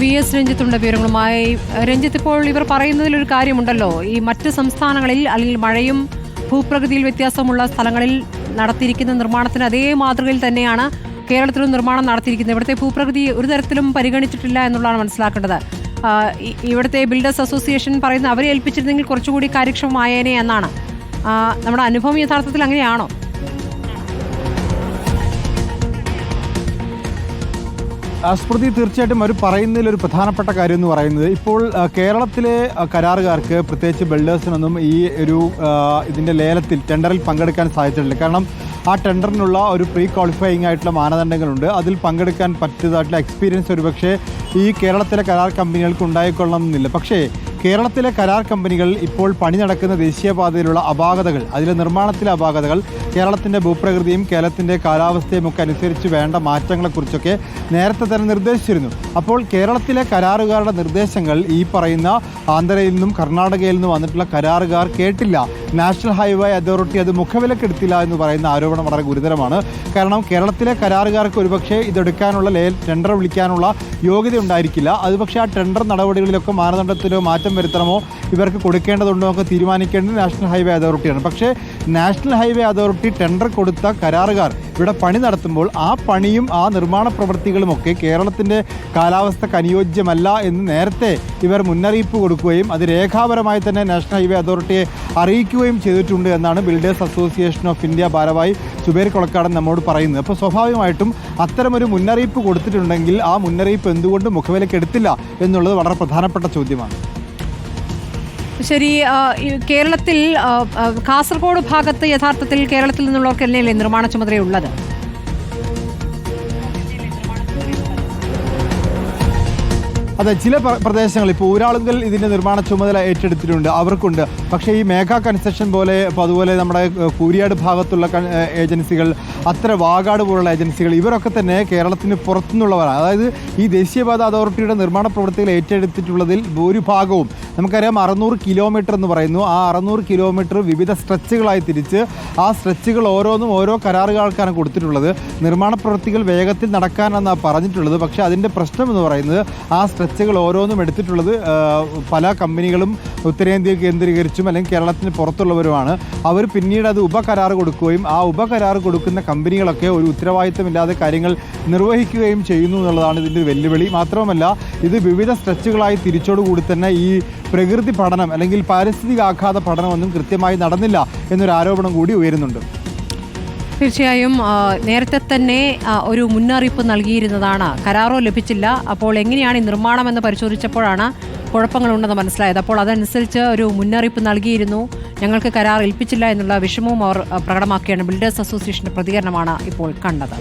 V S രഞ്ജിത്തുണ്ട് വിവരങ്ങളുമായി. രഞ്ജിത്ത് ഇപ്പോൾ ഇവർ പറയുന്നതിൽ ഒരു കാര്യമുണ്ടല്ലോ. ഈ മറ്റ് സംസ്ഥാനങ്ങളിൽ അല്ലെങ്കിൽ മഴയും ഭൂപ്രകൃതിയിൽ വ്യത്യാസമുള്ള സ്ഥലങ്ങളിൽ നടത്തിയിരിക്കുന്ന നിർമ്മാണത്തിന് അതേ മാതൃകയിൽ തന്നെയാണ് കേരളത്തിലും നിർമ്മാണം നടത്തിയിരിക്കുന്നത്. ഇവിടുത്തെ ഭൂപ്രകൃതി ഒരു തരത്തിലും പരിഗണിച്ചിട്ടില്ല എന്നുള്ളതാണ് മനസ്സിലാക്കേണ്ടത്. ഇവിടുത്തെ ബിൽഡേഴ്സ് അസോസിയേഷൻ പറയുന്ന അവരെ ഏൽപ്പിച്ചിരുന്നെങ്കിൽ കുറച്ചുകൂടി കാര്യക്ഷമമായേനെ എന്നാണ്. നമ്മുടെ അനുഭവം യഥാർത്ഥത്തിൽ അങ്ങനെയാണോ? സ്മൃതി തീർച്ചയായിട്ടും അവർ പറയുന്നതിൽ ഒരു പ്രധാനപ്പെട്ട കാര്യം എന്ന് പറയുന്നത്. ഇപ്പോൾ കേരളത്തിലെ കരാറുകാർക്ക് പ്രത്യേകിച്ച് ബിൽഡേഴ്സിനൊന്നും ഈ ഒരു ഇതിന്റെ ലേലത്തിൽ ടെൻഡറിൽ പങ്കെടുക്കാൻ സാധിച്ചിട്ടില്ല. കാരണം ആ ടെൻഡറിനുള്ള ഒരു പ്രീ ക്വാളിഫയിങ് ആയിട്ടുള്ള മാനദണ്ഡങ്ങളുണ്ട്. അതിൽ പങ്കെടുക്കാൻ പറ്റിയതായിട്ടുള്ള എക്സ്പീരിയൻസ് ഒരുപക്ഷേ ഈ കേരളത്തിലെ കരാർ കമ്പനികൾക്ക് ഉണ്ടായിക്കൊള്ളണം എന്നില്ല പക്ഷേ കേരളത്തിലെ കരാർ കമ്പനികൾ ഇപ്പോൾ പണി നടക്കുന്ന ദേശീയപാതയിലുള്ള അപാകതകൾ അതിലെ നിർമ്മാണത്തിലെ അപാകതകൾ കേരളത്തിന്റെ ഭൂപ്രകൃതിയും കേരളത്തിന്റെ കാലാവസ്ഥയും ഒക്കെ അനുസരിച്ച് വേണ്ട മാറ്റങ്ങളെക്കുറിച്ചൊക്കെ നേരത്തെ തന്നെ നിർദ്ദേശിച്ചിരുന്നു. അപ്പോൾ കേരളത്തിലെ കരാറുകാരുടെ നിർദ്ദേശങ്ങൾ ഈ പറയുന്ന ആന്ധ്രയിൽ നിന്നും കർണാടകയിൽ നിന്നും വന്നിട്ടുള്ള കരാറുകാർ കേട്ടില്ല. നാഷണൽ ഹൈവേ അതോറിറ്റി അത് മുഖവിലക്കെടുത്തില്ല എന്ന് പറയുന്ന ആരോപണം വളരെ ഗുരുതരമാണ്. കാരണം കേരളത്തിലെ കരാറുകാർക്ക് ഒരുപക്ഷെ ഇതെടുക്കാനുള്ള ലേ ടെൻഡർ വിളിക്കാനുള്ള യോഗ്യത ഉണ്ടായിരിക്കില്ല അത് പക്ഷേ ആ ടെൻഡർ നടപടികളിലൊക്കെ മാനദണ്ഡത്തിലോ മാറ്റം വരുത്തണമോ ഇവർക്ക് കൊടുക്കേണ്ടതുണ്ടോ ഒക്കെ തീരുമാനിക്കേണ്ടത് നാഷണൽ ഹൈവേ അതോറിറ്റിയാണ്. പക്ഷേ നാഷണൽ ഹൈവേ അതോറിറ്റി ടെൻഡർ കൊടുത്ത കരാറുകാർ ഇവിടെ പണി നടത്തുമ്പോൾ ആ പണിയും ആ നിർമ്മാണ പ്രവൃത്തികളുമൊക്കെ കേരളത്തിന്റെ കാലാവസ്ഥക്ക് അനുയോജ്യമല്ല എന്ന് നേരത്തെ ഇവർ മുന്നറിയിപ്പ് കൊടുക്കുകയും അത് രേഖാപരമായി തന്നെ നാഷണൽ ഹൈവേ അതോറിറ്റിയെ അറിയിക്കുകയും ചെയ്തിട്ടുണ്ട് എന്നാണ് ബിൽഡേഴ്സ് അസോസിയേഷൻ ഓഫ് ഇന്ത്യ ഭാരവാഹി സുബേർ കൊളക്കാടൻ നമ്മോട് പറയുന്നത്. അപ്പോൾ സ്വാഭാവികമായിട്ടും അത്തരമൊരു മുന്നറിയിപ്പ് കൊടുത്തിട്ടുണ്ടെങ്കിൽ ആ മുന്നറിയിപ്പ് എന്തുകൊണ്ട് മുഖവിലക്കെടുത്തില്ല എന്നുള്ളത് വളരെ പ്രധാനപ്പെട്ട ചോദ്യമാണ്. ശരി കേരളത്തിൽ കാസർഗോഡ് ഭാഗത്ത് യഥാർത്ഥത്തിൽ കേരളത്തിൽ നിന്നുള്ളവർക്ക് തന്നെയല്ലേ നിർമ്മാണ ചുമതലയുള്ളത്? അതെ ചില പ്ര- പ്രദേശങ്ങൾ ഇപ്പോൾ ഊരാളുങ്കൽ ഇതിന്റെ നിർമ്മാണ ചുമതല ഏറ്റെടുത്തിട്ടുണ്ട് അവർക്കുണ്ട്. പക്ഷേ ഈ മേഘ കൺസ്ട്രക്ഷൻ പോലെ ഇപ്പോൾ അതുപോലെ നമ്മുടെ കൂരിയാട് ഭാഗത്തുള്ള ഏജൻസികൾ അത്ര വാഗാട് പോലുള്ള ഏജൻസികൾ ഇവരൊക്കെ തന്നെ കേരളത്തിന് പുറത്തുനിന്നുള്ളവരാണ് അതായത് ഈ ദേശീയപാത അതോറിറ്റിയുടെ നിർമ്മാണ പ്രവൃത്തികൾ ഏറ്റെടുത്തിട്ടുള്ളതിൽ ഭൂരിഭാഗവും നമുക്കറിയാം അറുന്നൂറ് കിലോമീറ്റർ എന്ന് പറയുന്നു. ആ അറുന്നൂറ് കിലോമീറ്റർ വിവിധ സ്ട്രെച്ചുകളായി തിരിച്ച് ആ സ്ട്രെച്ചുകൾ ഓരോന്നും ഓരോ കരാറുകാർക്കാണ് കൊടുത്തിട്ടുള്ളത്. നിർമ്മാണ പ്രവൃത്തികൾ വേഗത്തിൽ നടക്കാനെന്നാണ് പറഞ്ഞിട്ടുള്ളത്. പക്ഷേ അതിന്റെ പ്രശ്നം എന്ന് പറയുന്നത് ആ സ്ട്രെച്ചുകൾ ഓരോന്നും എടുത്തിട്ടുള്ളത് പല കമ്പനികളും ഉത്തരേന്ത്യ കേന്ദ്രീകരിച്ചും അല്ലെങ്കിൽ കേരളത്തിന് പുറത്തുള്ളവരുമാണ്. അവർ പിന്നീട് അത് ഉപകരാർ കൊടുക്കുകയും ആ ഉപകരാർ കൊടുക്കുന്ന കമ്പനികളൊക്കെ ഒരു ഉത്തരവാദിത്തമില്ലാതെ കാര്യങ്ങൾ നിർവഹിക്കുകയും ചെയ്യുന്നു എന്നുള്ളതാണ് ഇതിന്റെ വെല്ലുവിളി. മാത്രമല്ല ഇത് വിവിധ സ്ട്രെച്ചുകളായി തിരിച്ചോടുകൂടി തന്നെ ഈ പ്രകൃതി പഠനം അല്ലെങ്കിൽ പാരിസ്ഥിതിക ആഘാത പഠനമൊന്നും കൃത്യമായി നടന്നില്ല എന്നൊരു ആരോപണം കൂടി ഉയരുന്നുണ്ട്. തീർച്ചയായും നേരത്തെ തന്നെ ഒരു മുന്നറിയിപ്പ് നൽകിയിരുന്നതാണ്. കരാറോ ലഭിച്ചില്ല. അപ്പോൾ എങ്ങനെയാണ് ഈ നിർമ്മാണം എന്ന് പരിശോധിച്ചപ്പോഴാണ് കുഴപ്പങ്ങളുണ്ടെന്ന് മനസ്സിലായത്. അപ്പോൾ അതനുസരിച്ച് ഒരു മുന്നറിയിപ്പ് നൽകിയിരുന്നു. ഞങ്ങൾക്ക് കരാർ ഏൽപ്പിച്ചില്ല എന്നുള്ള വിഷമവും അവർ പ്രകടമാക്കിയാണ് ബിൽഡേഴ്സ് അസോസിയേഷന്റെ പ്രതികരണമാണ് ഇപ്പോൾ കണ്ടത്.